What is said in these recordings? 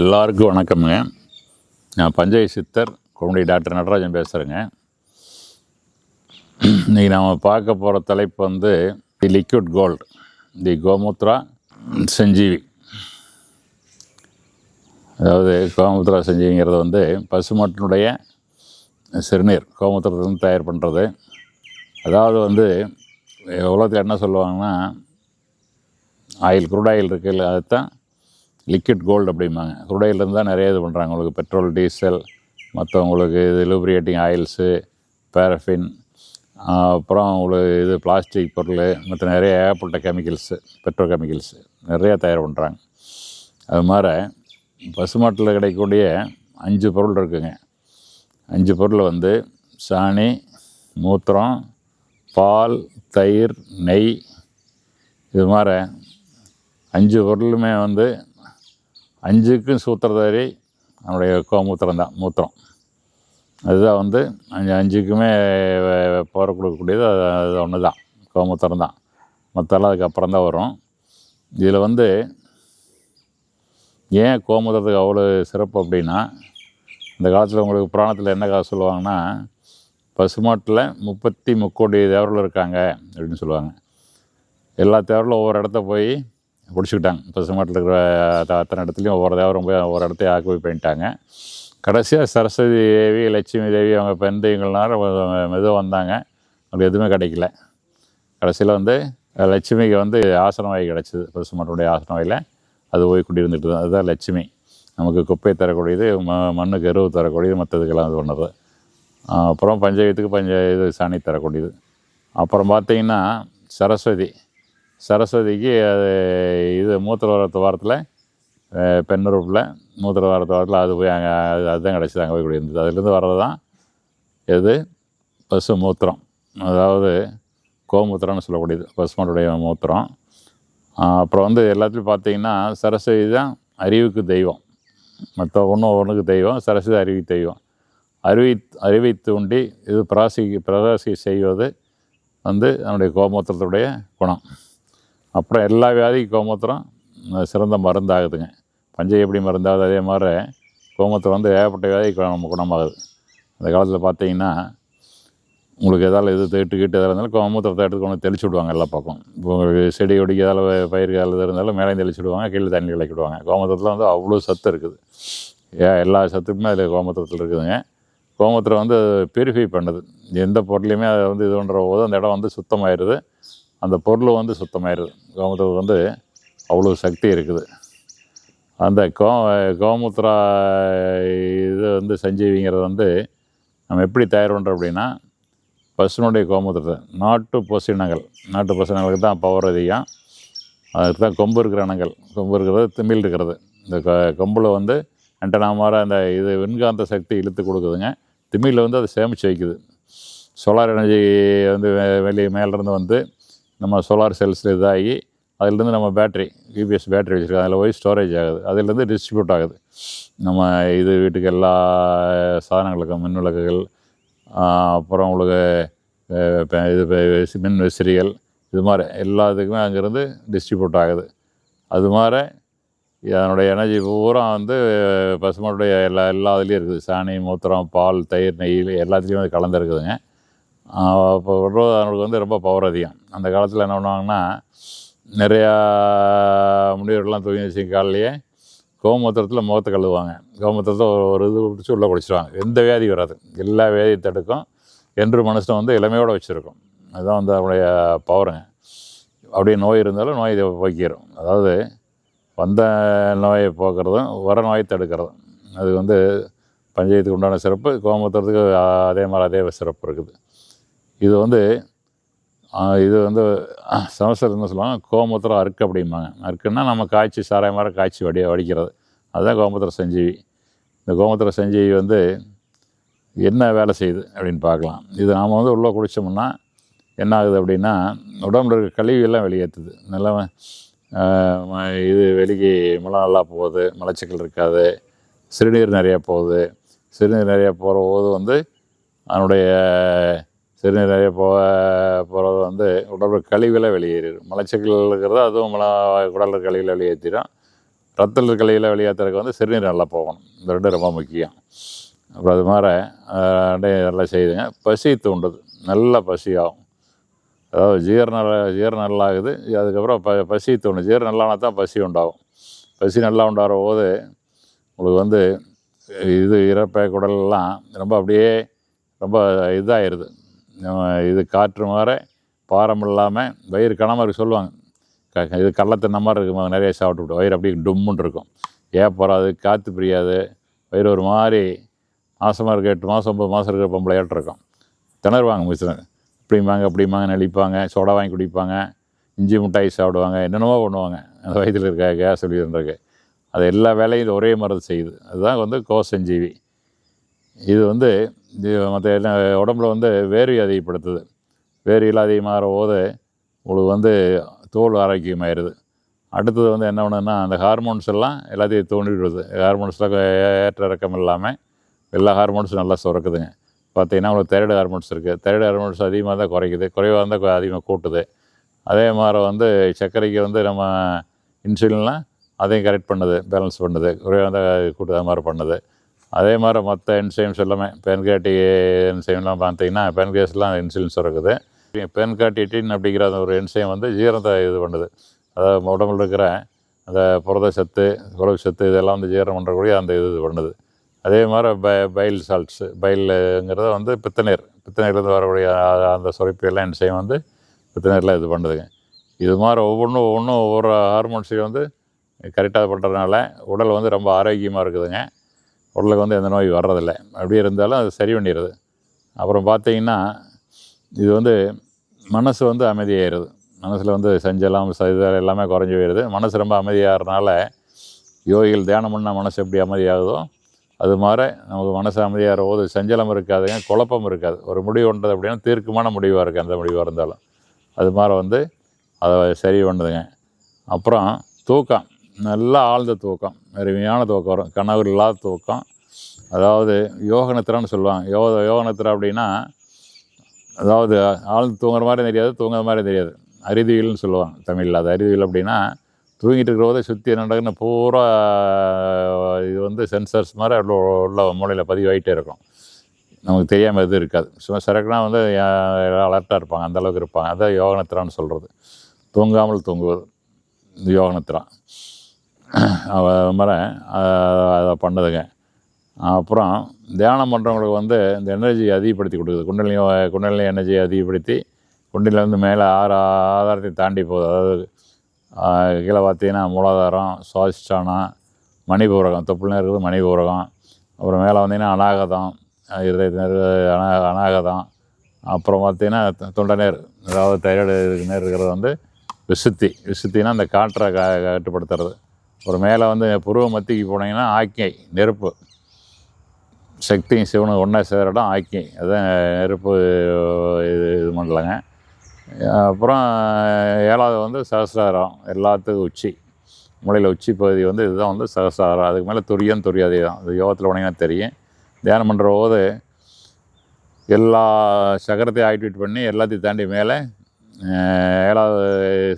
எல்லாருக்கும் வணக்கமுங்க. நான் பஞ்சய சித்தர் குழந்தை டாக்டர் நடராஜன் பேசுகிறேங்க இன்றைக்கி நாம் பார்க்க போகிற தலைப்பு வந்து the liquid gold the Gomutra Sanjeevi. அதாவது கோமுத்ரா சஞ்சீவிங்கிறது வந்து பசுமாட்டினுடைய சிறுநீர் கோமுத்திரத்துலேருந்து தயார் பண்ணுறது அதாவது வந்து உலகத்தில் என்ன சொல்லுவாங்கன்னா ஆயில் குரூட் ஆயில் இல்லை அதுதான் லிக்விட் கோல்டு அப்படிம்பாங்க. குரூட் தான் நிறைய இது பண்ணுறாங்க உங்களுக்கு பெட்ரோல் டீசல் மற்றவங்களுக்கு இது லூப்ரியேட்டிங் ஆயில்ஸு பேரஃபின் அப்புறம் உங்களுக்கு இது பிளாஸ்டிக் பொருள் மற்ற நிறைய ஏகப்பட்ட கெமிக்கல்ஸு பெட்ரோ கெமிக்கல்ஸு நிறையா தயார் பண்ணுறாங்க அது மாதிரி பசுமாட்டில் கிடைக்கக்கூடிய அஞ்சு பொருள் இருக்குங்க. அஞ்சு பொருள் வந்து சாணி மூத்திரம் பால் தயிர் நெய் இது மாதிரி அஞ்சு பொருளுமே வந்து அஞ்சுக்கும் சூத்திரதாரி நம்முடைய கோமூத்திரம் தான் மூத்திரம். அதுதான் வந்து அஞ்சு அஞ்சுக்குமே போற கொடுக்கக்கூடியது அது அது ஒன்று தான் கோமூத்திரம் தான். மற்றெல்லாம் அதுக்கப்புறம் தான் வரும். இதில் வந்து ஏன் கோமுதத்துக்கு அவ்வளோ சிறப்பு அப்படின்னா இந்த காலத்தில் உங்களுக்கு புராணத்தில் என்ன காசு சொல்லுவாங்கன்னா பசுமாட்டில் முப்பத்தி முக்கோடி தேவர்கள் இருக்காங்க அப்படின்னு சொல்லுவாங்க. எல்லா தேவர்களும் ஒவ்வொரு இடத்த போய் பிடிச்சிக்கிட்டாங்க. பசுமாட்டில் இருக்கிற அத்தனை இடத்துலையும் ஒவ்வொரு தேவை போய் ஒவ்வொரு இடத்தையும் ஆக்குபை பண்ணிட்டாங்க. கடைசியாக சரஸ்வதி தேவி லட்சுமி தேவி அவங்க பெண் தெய்வங்கள்னால மெதுவாக வந்தாங்க. அவங்களுக்கு எதுவுமே கிடைக்கல. கடைசியில் வந்து லட்சுமிக்கு வந்து ஆசனவாய் கிடச்சிது. பசுமாட்டுடைய ஆசனவாயில் அது போய் குடியிருந்துட்டு தான் அதுதான் லட்சுமி. நமக்கு குப்பையை தரக்கூடியது ம மண்ணுக்கு எருவு தரக்கூடியது மற்றதுக்கெல்லாம் இது பண்ணுறது அப்புறம் பஞ்சாயத்துக்கு பஞ்ச இது சாணி தரக்கூடியது. அப்புறம் பார்த்திங்கன்னா சரஸ்வதி சரஸ்வதிக்கு அது இது மூத்திர வாரத்து வாரத்தில் பெண் உறுப்பில் மூத்திர வாரத்து வாரத்தில் அது போய் அங்கே அது அதுதான் கிடச்சிது அங்கே போய் இருந்தது அதுலேருந்து வர்றது தான் எது? பசு மூத்திரம் அதாவது கோமூத்திரம்னு சொல்லக்கூடியது பசுமாட்டுடைய மூத்திரம். அப்புறம் வந்து எல்லாத்துலேயும் பார்த்தீங்கன்னா சரஸ்வதி தான் அறிவுக்கு தெய்வம். மற்ற ஒன்று ஒன்றுக்கு தெய்வம் சரஸ்வதி அறிவு தெய்வம். அறிவி அறிவை தூண்டி இது பிராசி பிரகாசி செய்வது வந்து நம்முடைய கோமூத்திரத்துடைய குணம். அப்புறம் எல்லா வியாதிக்கும் கோமூத்திரம் சிறந்த மருந்தாகுதுங்க. பஞ்சை எப்படி மருந்தாகுது அதே மாதிரி கோமூத்திரம் வந்து ஏகப்பட்ட வியாதிக்கு நம்ம குணமாகுது. அந்த காலத்தில் பார்த்தீங்கன்னா உங்களுக்கு எதாவது இது தேட்டு கீட்டு எதாவது இருந்தாலும் கோமூத்திரத்தை எடுத்து கொண்டு தெளிச்சு விடுவாங்க எல்லா பக்கம் இப்போ உங்களுக்கு செடி கொடிக்கு ஏதாவது பயிர்கள் எதாவது இருந்தாலும் மேலே தெளிச்சு விடுவாங்க கீழே தண்ணி கலக்கி விடுவாங்க. கோமூத்திரத்தில் வந்து அவ்வளோ சத்து இருக்குது. ஏ எல்லா சத்துக்குமே அதில் கோமூத்திரத்தில் இருக்குதுங்க. கோமூத்திரம் வந்து பியூரிஃபை பண்ணுது. எந்த பொருளையுமே அதை வந்து இது பண்ணுற போது அந்த இடம் வந்து சுத்தமாயிடுது அந்த பொருள் வந்து சுத்தமாயிருது கோமுத்திரத்துக்கு வந்து அவ்வளோ சக்தி இருக்குது. அந்த கோ கோமுத்திரா இது வந்து சஞ்சீவிங்கிறது வந்து நம்ம எப்படி தயார் பண்ணுறோம் அப்படின்னா பசுனுடைய கோமுத்திரத்தை நாட்டு பசுனங்கள் நாட்டு பசுனங்களுக்கு தான் பவர் அதிகம். அதுக்கு தான் கொம்பு இருக்கிற இனங்கள் கொம்பு இருக்கிறது திமில் இருக்கிறது. இந்த க கொம்பில் வந்து ஆண்டனா மாதிரி அந்த இது விண்காந்த சக்தி இழுத்து கொடுக்குதுங்க. திமிழில் வந்து அதை சேமித்து வைக்குது. சோலார் எனர்ஜி வந்து வெ- வெளியே மேலேருந்து வந்து நம்ம சோலார் செல்ஸில் இதாகி அதிலேருந்து நம்ம பேட்ரி யூபிஎஸ் பேட்ரி வச்சுருக்கோம் அதில் போய் ஸ்டோரேஜ் ஆகுது. அதிலேருந்து டிஸ்ட்ரிபியூட் ஆகுது. நம்ம இது வீட்டுக்கு எல்லா சாதனங்களுக்கும் மின் விளக்குகள் அப்புறம் உங்களுக்கு இது மின் விசிறிகள் இது மாதிரி எல்லாத்துக்குமே அங்கேருந்து டிஸ்ட்ரிபியூட் ஆகுது. அது மாதிரி அதனுடைய எனர்ஜி பூரா வந்து பசுமாட்டுடைய எல்லா எல்லா இதுலேயும் இருக்குது. சாணி மூத்திரம் பால் தயிர் நெய் எல்லாத்துலேயும் அது கலந்துருக்குதுங்க அப்போ விடுறது அவங்களுக்கு வந்து ரொம்ப பவர் அதிகம். அந்த காலத்தில் என்ன பண்ணுவாங்கன்னா நிறையா முனிவர்கள்லாம் தூங்கி வச்சு காலையிலேயே கோமூத்திரத்தில் முகத்தை கழுவுவாங்க. கோமூத்திரத்தை ஒரு ஒரு இது பிடிச்சி உள்ளே குடிச்சிடுவாங்க எந்த வியாதி வராது. எல்லா வியாதியை தடுக்கும் என்று மனுஷன் வந்து இளமையோடு வச்சுருக்கும். அதுதான் வந்து அவனுடைய பவருங்க அப்படியே நோய் இருந்தாலும் நோய் இதை போக்கிடும் அதாவது வந்த நோயை போக்குறதும் வர நோயை தடுக்கிறதும். அது வந்து பஞ்சாயத்துக்கு உண்டான சிறப்பு கோமூத்திரத்துக்கு அதே மாதிரி அதே சிறப்பு இருக்குது. இது வந்து இது வந்து சமஸ்கிருதம் என்ன சொல்லுவாங்க? கோமுத்திரம் அறுக்கு அப்படிம்பாங்க. அறுக்குன்னா நம்ம காய்ச்சி சாராய மாதிரி காய்ச்சி வடி வடிக்கிறது. அதுதான் கோமுத்திர சஞ்சீவி. இந்த கோமுத்திர சஞ்சீவி வந்து என்ன வேலை செய்யுது அப்படின்னு பார்க்கலாம். இது நாம் வந்து உள்ளே குடித்தோம்னா என்ன ஆகுது அப்படின்னா உடம்புல இருக்க கழிவுகள்லாம் வெளியேற்றுது. நல்லா ம- இது வெளிக்கு மலம் நல்லா போகுது மலச்சிக்கல் இருக்காது சிறுநீர் நிறையா போகுது. சிறுநீர் நிறையா போகிற போது வந்து அதனுடைய சிறுநீர் போக போகிறது வந்து உடல் கழிவில் வெளியேறிடும். மலச்சிக்கல் இருக்கிறது அதுவும் மல குடலில் கழிவில் வெளியேற்றிடும் ரத்தத்தில் கழிவில் வெளியேற்றுறதுக்கு வந்து சிறுநீர் நல்லா போகணும். இந்த ரெண்டும் ரொம்ப முக்கியம். அப்புறம் அது மாதிரி நல்லா செய்யுதுங்க பசி தூண்டுது. நல்லா பசி ஆகும். அதாவது ஜீரண ஜீரணம் நல்லா ஆகுது அதுக்கப்புறம் ப பசி தூண்டும். ஜீரணம் நல்லானா தான் பசி உண்டாகும். பசி நல்லா உண்டாகிற போது உங்களுக்கு வந்து இது இறப்பை குடலெல்லாம் ரொம்ப அப்படியே ரொம்ப இதாகிடுது இது காற்று மாற பாரம் இல்லாமல் வயிறு கனமாக இருக்கு சொல்லுவாங்க. க இது கடலத்தின்ன மாதிரி இருக்கும்? நிறைய சாப்பிட்டு வயிறு அப்படியே டும்முன்னு இருக்கும். ஏப்பறாது காற்று பிரியாது. வயிறு ஒரு மாதிரி மாதமாக இருக்க எட்டு மாதம் ஒம்பது மாதம் இருக்கிற பொம்பளை இருக்கும். திணறுவாங்க மிஸ்ஸுங்க இப்படிம்பாங்க அப்படிம்பாங்க நெளிப்பாங்க சோடா வாங்கி குடிப்பாங்க இஞ்சி மிட்டாய் சாப்பிடுவாங்க என்னென்னமோ பண்ணுவாங்க. அந்த வயிற்றில் இருக்க கேஸ் சொல்லியிருந்திருக்கு அது எல்லா வேலையும் இது ஒரே மருந்து செய்யுது. அதுதான் வந்து கோசஞ்சீவி. இது வந்து இது மற்ற என்ன உடம்புல வந்து வேர்வை அதிகப்படுத்துது. வேர்வையில் அதிகமாகிற போது உங்களுக்கு வந்து தோல் ஆரோக்கியமாயிருது. அடுத்தது வந்து என்ன பண்ணுன்னா அந்த ஹார்மோன்ஸ் எல்லாம் எல்லாத்தையும் தூண்டிவிடுது ஹார்மோன்ஸில் ஏற்ற இறக்கம் இல்லாமல் எல்லா ஹார்மோன்ஸும் நல்லா சுரக்குதுங்க. பார்த்தீங்கன்னா உங்களுக்கு தைராய்டு ஹார்மோன்ஸ் இருக்குது தைராய்டு ஹார்மோன்ஸ் அதிகமாக தான் குறைக்குது. குறைவாக இருந்தால் அதிகமாக கூட்டுது. அதே மாதிரி வந்து சர்க்கரைக்கு வந்து நம்ம இன்சுலின்லாம் அதையும் கரெக்ட் பண்ணுது பேலன்ஸ் பண்ணுது. குறைவாக இருந்தால் கூட்டு அது மாதிரி பண்ணுது. அதே மாதிரி மற்ற என்சைம்ஸ் எல்லாமே பென்காட்டி என்சைம்லாம் பார்த்தீங்கன்னா பென்கேஸ்லாம் இன்சுலின் சுரக்குது. பென்காட்டிட்டின் அப்படிங்கிற அந்த ஒரு என்சைம் வந்து ஜீரணத்தை இது பண்ணுது. அதாவது உடம்புல இருக்கிற அந்த புரத சத்து குழவு சத்து இதெல்லாம் வந்து ஜீரணம் பண்ணுறக்கூடிய அந்த இது பண்ணுது. அதே மாதிரி ப பைல் சால்ட்ஸு பைலுங்கிறத வந்து பித்தநீர். பித்தநீர்லேருந்து வரக்கூடிய அந்த சுரப்பியெல்லாம் என்சைம் வந்து பித்தநீரில் இது பண்ணுதுங்க. இது மாதிரி ஒவ்வொன்றும் ஒவ்வொன்றும் ஒவ்வொரு ஹார்மோன்ஸையும் வந்து கரெக்டாக பண்ணுறதுனால உடல் வந்து ரொம்ப ஆரோக்கியமாக இருக்குதுங்க. உடலுக்கு வந்து எந்த நோய் வர்றதில்லை. அப்படியே இருந்தாலும் அது சரி பண்ணிடுது. அப்புறம் பார்த்தீங்கன்னா இது வந்து மனசு வந்து அமைதியாயிருது மனசில் வந்து செஞ்சலாம் இது எல்லாமே குறைஞ்சி போயிடுது. மனசு ரொம்ப அமைதியாகிறதுனால யோகிகள் தியானம் பண்ணால் மனசு எப்படி அமைதியாகுதோ அது மாதிரி நமக்கு மனசு அமைதியாகிற போது செஞ்சலம் இருக்காதுங்க குழப்பம் இருக்காது. ஒரு முடிவு பண்ணுறது அப்படின்னா தீர்க்கமான முடிவாக இருக்குது அந்த முடிவாக இருந்தாலும். அது மாதிரி வந்து அதை சரி பண்ணுதுங்க. அப்புறம் தூக்கம். நல்லா ஆழ்ந்த தூக்கம் அருமையான தூக்கம் வரும். கனவு இல்லாத தூக்கம். அதாவது யோகனத்திரன்னு சொல்லுவாங்க. யோக யோகனத்திரம் அப்படின்னா அதாவது ஆழ்ந்து தூங்குற மாதிரி தெரியாது தூங்குற மாதிரி தெரியாது. அறிவியல்னு சொல்லுவாங்க தமிழில். அது அறிவியல் அப்படின்னா தூங்கிட்டு இருக்கிற போதே சுற்றி நடக்குன்னு பூரா இது வந்து சென்சர்ஸ் மாதிரி உள்ள உள்ள மூலையில் பதிவாகிட்டே இருக்கும். நமக்கு தெரியாமல் எதுவும் இருக்காது. சும்மா சரக்குனா வந்து அலர்ட்டாக இருப்பாங்க. அந்த அளவுக்கு இருப்பாங்க. அதான் யோகனத்திரான்னு சொல்கிறது தூங்காமல் தூங்குவது. இந்த மாதிரி அதை பண்ணுதுங்க. அப்புறம் தியானம் பண்ணுறவங்களுக்கு வந்து இந்த எனர்ஜி அதிகப்படுத்தி கொடுக்குது. குண்டலினி குண்டலினி எனர்ஜி அதிகப்படுத்தி குண்டிலேருந்து வந்து மேலே ஆறு ஆதாரத்தை தாண்டி போகுது. அதாவது கீழே பார்த்தீங்கன்னா மூலாதாரம் சுவாதிஷ்டானம் மணிபூரகம் தொப்புள் இருக்குது மணிபூரகம். அப்புறம் மேலே வந்தீங்கன்னா அநாகதம் ஆஹ், இருதய அனா அநாகதம். அப்புறம் பார்த்தீங்கன்னா தொ- தொண்டை நேர் அதாவது தைராய்டு நேர் இருக்கிறது வந்து விசுத்தி. விசுத்தினா அந்த காற்றை க கட்டுப்படுத்துறது. ஒரு மேலே வந்து புருவ மத்திக்கு போனீங்கன்னா ஆக்கியை நெருப்பு. சக்தியும் சிவனும் ஒன்றா சேர இடம் ஆக்கி அதான் நெருப்பு இது இது பண்ணலங்க. அப்புறம் ஏழாவது வந்து சகசிராரம் எல்லாத்துக்கும் உச்சி. மூளையில் உச்சி பகுதி வந்து இதுதான் வந்து சகசிராரம். அதுக்கு மேலே துரியம் துரியாதே தான். அது யோகத்தில் போனீங்கன்னா தெரியும். தியானம் பண்ணுற போது எல்லா சக்கரத்தையும் ஆக்டிவேட் பண்ணி எல்லாத்தையும் தாண்டி மேலே ஏழாவது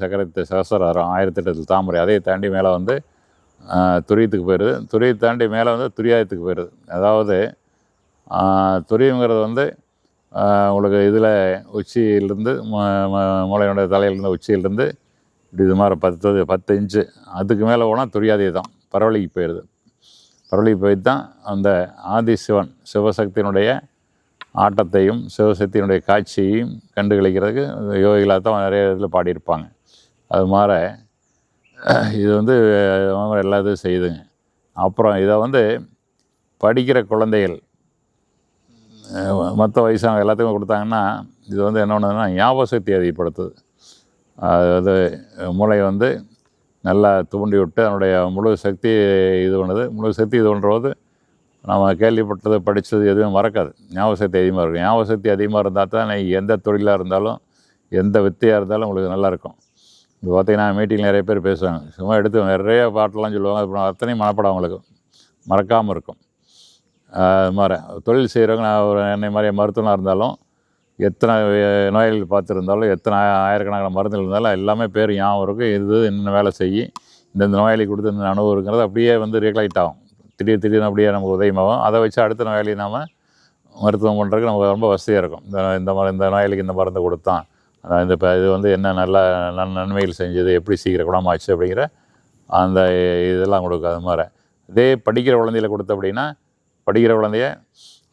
சக்கரத்தை சகசிராரம் ஆயிரத்தெட்டு தாமரை அதையும் தாண்டி மேலே வந்து துரியத்துக்கு போயிடுது. துரியத்தை தாண்டி மேலே வந்து துரியாயத்துக்கு போயிடுது. அதாவது துரியங்கிறது வந்து உங்களுக்கு இதில் உச்சியிலிருந்து ம- மூளையினுடைய தலையிலேருந்து உச்சியிலிருந்து இப்படி இது மாதிரி பத்து பத்து இன்ச்சு அதுக்கு மேலே போனால் துரியாதே தான். பரவலிக்கு போயிடுது. பரவலிக்கு போய் தான் அந்த ஆதி சிவன் சிவசக்தியினுடைய ஆட்டத்தையும் சிவசக்தியினுடைய காட்சியையும் கண்டுகளிக்கிறதுக்கு யோகிகளாக தான் நிறைய இதில் பாடியிருப்பாங்க. அது மாதிரி இது வந்து அவங்க எல்லா இதுவும் செய்யுதுங்க அப்புறம் இதை வந்து படிக்கிற குழந்தைகள் மற்ற வயசாக எல்லாத்துக்கும் கொடுத்தாங்கன்னா இது வந்து என்ன பண்ணுதுன்னா ஞாபக சக்தி அதிகப்படுத்துது அதாவது மூளை வந்து நல்லா தூண்டி விட்டு அதனுடைய முழு சக்தி இது பண்ணுது. முழு சக்தி இது பண்ணுறது நம்ம கேள்விப்பட்டது படித்தது எதுவும் மறக்காது. ஞாபக சக்தி அதிகமாக இருக்கும். ஞாபக சக்தி அதிகமாக இருந்தால் தான் எந்த தொழிலாக இருந்தாலும் எந்த வித்தையாக இருந்தாலும் உங்களுக்கு நல்லாயிருக்கும் இப்போ பார்த்தீங்கன்னா மீட்டிங்கில் நிறைய பேர் பேசுவாங்க. சும்மா எடுத்து நிறைய பாட்டெல்லாம் சொல்லுவாங்க. அப்புறம் அத்தனையும் மனப்படம் அவங்களுக்கு. மறக்காமல் இருக்கும். அது மாதிரி. தொழில் செய்கிறவங்க நான் ஒரு என்னை மாதிரி மருத்துவனாக இருந்தாலும் எத்தனை நோய்கள் நோயாளிகள் பார்த்துருந்தாலும் எத்தனை ஆயிரக்கணக்கான மருந்துகள் இருந்தாலும் எல்லாமே பேர் ஞாபகம் இருக்கும் இது என்னென்ன வேலை செய்யும் இந்தந்த நோயாளி கொடுத்து இந்த அனுபவம் இருக்கிறது அப்படியே வந்து ரிகலைட் ஆகும். திடீர் திடீர்னு அப்படியே நமக்கு உதயமாகும். அதை வச்சு அடுத்த நோயாளி நாம் மருத்துவம் பண்ணுறதுக்கு நமக்கு ரொம்ப வசதியாக இருக்கும். இந்த இந்த மரு இந்த நோயாளிக்கு இந்த மருந்து கொடுத்தான். அதான் இந்த இப்போ இது வந்து என்ன நல்ல நன் நன்மைகள் செஞ்சது எப்படி சீக்கிரம் குணமாச்சு அப்படிங்கிற அந்த இதெல்லாம் கொடுக்கும் அது மாதிரி. இதே படிக்கிற குழந்தையில கொடுத்த அப்படின்னா படிக்கிற குழந்தைய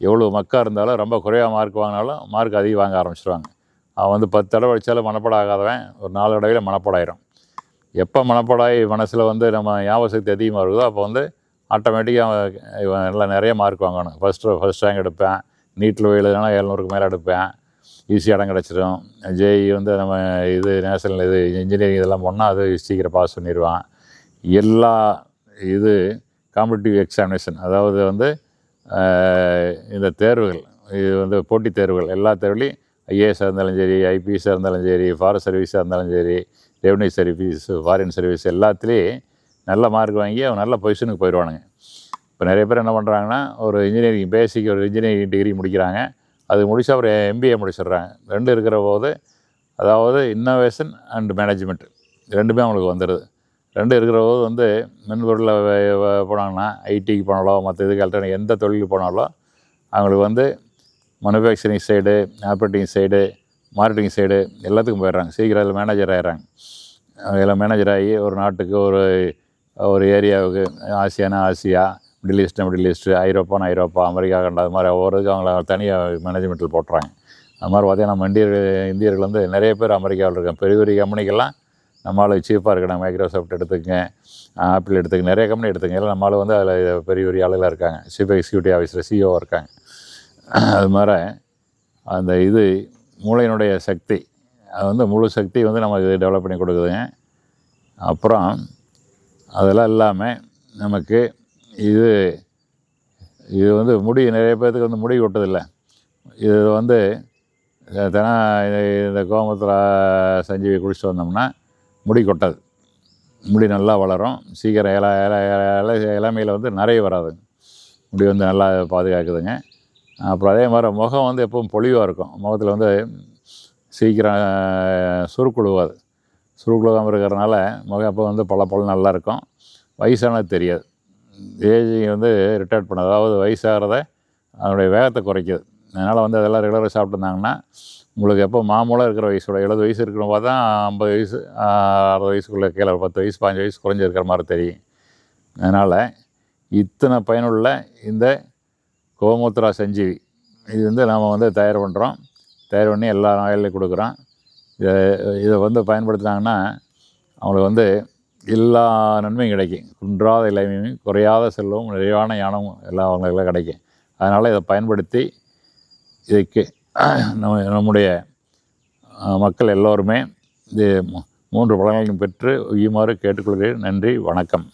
எவ்வளோ மக்கா இருந்தாலும் ரொம்ப குறைவாக மார்க் வாங்கினாலும் மார்க் அதிகம் வாங்க ஆரம்பிச்சிடுவாங்க அவன் வந்து பத்து தடவை படித்தாலும் மனப்பாடம் ஆகாதவன் ஒரு நாலு தடவையில் மனப்பாடாயிரும். எப்போ மனப்பாடாகி மனசில் வந்து நம்ம ஞாபக சக்தி அதிகமாக இருக்குதோ அப்போ வந்து ஆட்டோமேட்டிக்காக இவன் நல்லா நிறைய மார்க் வாங்கணும். ஃபஸ்ட்டு ஃபஸ்ட் ரேங்க் எடுப்பேன். நீட்டில் எழுதுனா எழுநூறுக்கு மேலே எடுப்பேன். ஈஸி இடம் கிடச்சிரும். ஜேஇ வந்து நம்ம இது நேஷனல் இது இன்ஜினியரிங் இதெல்லாம் போனால் அது சீக்கிரம் பாஸ் பண்ணிடுவான் எல்லா இது காம்படிட்டிவ் எக்ஸாமினேஷன் அதாவது வந்து இந்த தேர்வுகள் இது வந்து போட்டித் தேர்வுகள் எல்லா தேர்வுலையும் ஐஏஎஸ்ஸாக இருந்தாலும் சரி ஐபிஎஸ்ஸாக இருந்தாலும் சரி ஃபாரஸ்ட் சர்வீஸாக இருந்தாலும் சரி ரெவன்யூ சர்வீஸ் ஃபாரின் சர்வீஸ் எல்லாத்துலேயும் நல்ல மார்க் வாங்கி அவன் நல்ல பொசிஷனுக்கு போயிடுவானுங்க. இப்போ நிறைய பேர் என்ன பண்ணுறாங்கன்னா ஒரு இன்ஜினியரிங் பேசிக் ஒரு இன்ஜினியரிங் டிகிரி முடிக்கிறாங்க. அது முடிச்சா அவர் எம்பிஏ முடிச்சிடுறாங்க ரெண்டு இருக்கிற போது அதாவது இன்னோவேஷன் அண்ட் மேனேஜ்மெண்ட் ரெண்டுமே அவங்களுக்கு வந்துடுது ரெண்டு இருக்கிற போது வந்து மென்பொருளில் போனாங்கன்னா ஐடிக்கு போனாலோ மற்ற இதுக்கு அல்டர்னே எந்த தொழிலுக்கு போனாலோ அவங்களுக்கு வந்து manufacturing side operating side marketing side எல்லாத்துக்கும் போயிடுறாங்க. சீக்கிரம் அதில் மேனேஜர் ஆயிடுறாங்க. அதில் மேனேஜர் ஆகி ஒரு நாட்டுக்கு ஒரு ஒரு ஏரியாவுக்கு Ashiana Asia middle east middle east ஐரோப்பானா ஐரோப்பா அமெரிக்கா கண்ட அது மாதிரி ஒவ்வொருக்கும் அவங்கள தனியாக மேனேஜ்மெண்ட்டில் போட்டுறாங்க. அது மாதிரி பார்த்தீங்கன்னா நம்ம இந்தியர்கள் இந்தியர்கள் வந்து நிறைய பேர் அமெரிக்காவில் இருக்காங்க. பெரிய பெரிய கம்பெனிக்கெல்லாம் நம்மளால் சீப்பாக இருக்கணும் மைக்ரோசாஃப்ட் எடுத்துக்கங்க ஆப்பிள் எடுத்துக்க நிறைய கம்பெனி எடுத்துங்க எல்லாம் நம்மளால் வந்து அதில் பெரிய பெரிய ஆளுகளாக இருக்காங்க. சீஃப் எக்ஸிக்யூட்டிவ் ஆஃபீஸில் சிஓ இருக்காங்க. அது மாதிரி அந்த இது மூளையினுடைய சக்தி அது வந்து முழு சக்தி வந்து நமக்கு டெவலப் பண்ணி கொடுக்குதுங்க. அப்புறம் அதெல்லாம் இல்லாமல் நமக்கு இது இது வந்து முடி நிறைய பேர்த்துக்கு வந்து முடி கொட்டதில்லை. இது வந்து தினம் இந்த கோமத்தில் சஞ்சீவி குடிச்சிட்டு வந்தோம்னா முடி கொட்டாது. முடி நல்லா வளரும். சீக்கிரம் இல இல இல இளமையில் வந்து நிறைய வராது. முடி வந்து நல்லா பாதுகாக்குதுங்க. அப்புறம் அதே மாதிரி முகம் வந்து எப்பவும் பொலிவாக இருக்கும். முகத்தில் வந்து சீக்கிரம் சுருக்குழுவாது. சுருக்குழுவாமல் இருக்கிறனால முகம் அப்போ வந்து பல பல நல்லாயிருக்கும் வயசானது தெரியாது. ஏஜிங் வந்து ரிட்டையர்ட் பண்ண அதாவது வயசாகிறத அதனுடைய வேகத்தை குறைக்குது. அதனால் வந்து அதெல்லாம் ரெகுலராக சாப்பிட்டுருந்தாங்கன்னா உங்களுக்கு எப்போ மாமூலாக இருக்கிற வயசோட எழுபது வயசு இருக்கிற பார்த்தா தான் ஐம்பது வயசு அறுபது வயசுக்குள்ளே கீழே ஒரு பத்து வயசு பாஞ்சு வயசு குறைஞ்சி இருக்கிற மாதிரி தெரியும். அதனால் இத்தனை பயனுள்ள இந்த கோமுத்ரா சஞ்சீவி இது வந்து நாம் வந்து தயார் பண்ணுறோம் தயார் பண்ணி எல்லா நோயாளியும் கொடுக்குறோம். இதை இதை வந்து பயன்படுத்தினாங்கன்னா அவங்களுக்கு வந்து எல்லா நன்மையும் கிடைக்கும். குன்றாத இளமையும் குறையாத செல்வம் நிறைவான யானமும் எல்லாம் அவங்களுக்கு கிடைக்கும். அதனால் இதை பயன்படுத்தி இதுக்கு நம்ம நம்முடைய மக்கள் எல்லோருமே இது மூன்று பலன்களையும் பெற்று உயுமாறு கேட்டுக்கொள்கிறேன். நன்றி வணக்கம்.